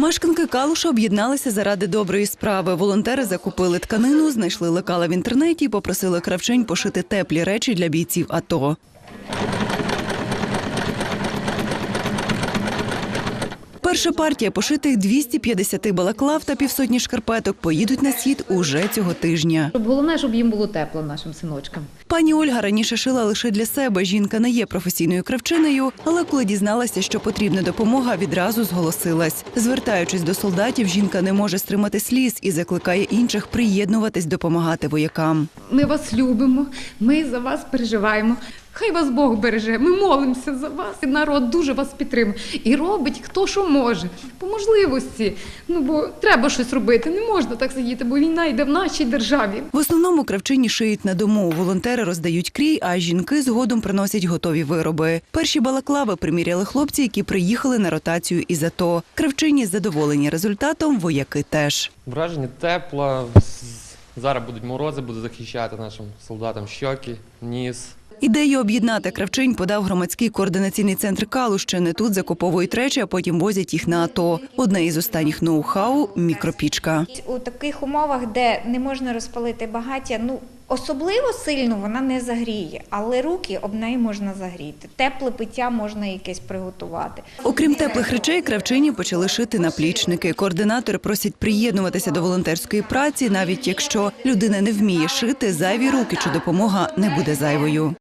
Мешканки Калуша об'єдналися заради доброї справи. Волонтери закупили тканину, знайшли лекала в інтернеті і попросили кравчинь пошити теплі речі для бійців АТО. Перша партія пошитих 250 балаклав та півсотні шкарпеток поїдуть на схід уже цього тижня. Головне, щоб їм було тепло нашим синочкам. Пані Ольга раніше шила лише для себе. Жінка не є професійною кравчиною, але коли дізналася, що потрібна допомога, відразу зголосилась. Звертаючись до солдатів, жінка не може стримати сліз і закликає інших приєднуватись допомагати воякам. Ми вас любимо, ми за вас переживаємо. Хай вас Бог береже. Ми молимося за вас. І народ дуже вас підтримує. І робить хто що може. По можливості. Ну бо треба щось робити. Не можна так сидіти, бо війна йде в нашій державі. В основному кравчині шиють на дому. Волонтери роздають крій, а жінки згодом приносять готові вироби. Перші балаклави приміряли хлопці, які приїхали на ротацію із АТО. Кравчині задоволені результатом, вояки теж. Враження тепло. Зараз будуть морози, будуть захищати нашим солдатам щоки, ніс. Ідею об'єднати кравчинь подав громадський координаційний центр Калущини. Тут закуповують речі, а потім возять їх на АТО. Одне із останніх ноу-хау мікропічка. У таких умовах, де не можна розпалити багаття, ну особливо сильно вона не загріє, але руки об неї можна загріти. Тепле пиття можна якесь приготувати. Окрім теплих речей, кравчині почали шити наплічники. Координатори просять приєднуватися до волонтерської праці, навіть якщо людина не вміє шити, зайві руки чи допомога не буде зайвою.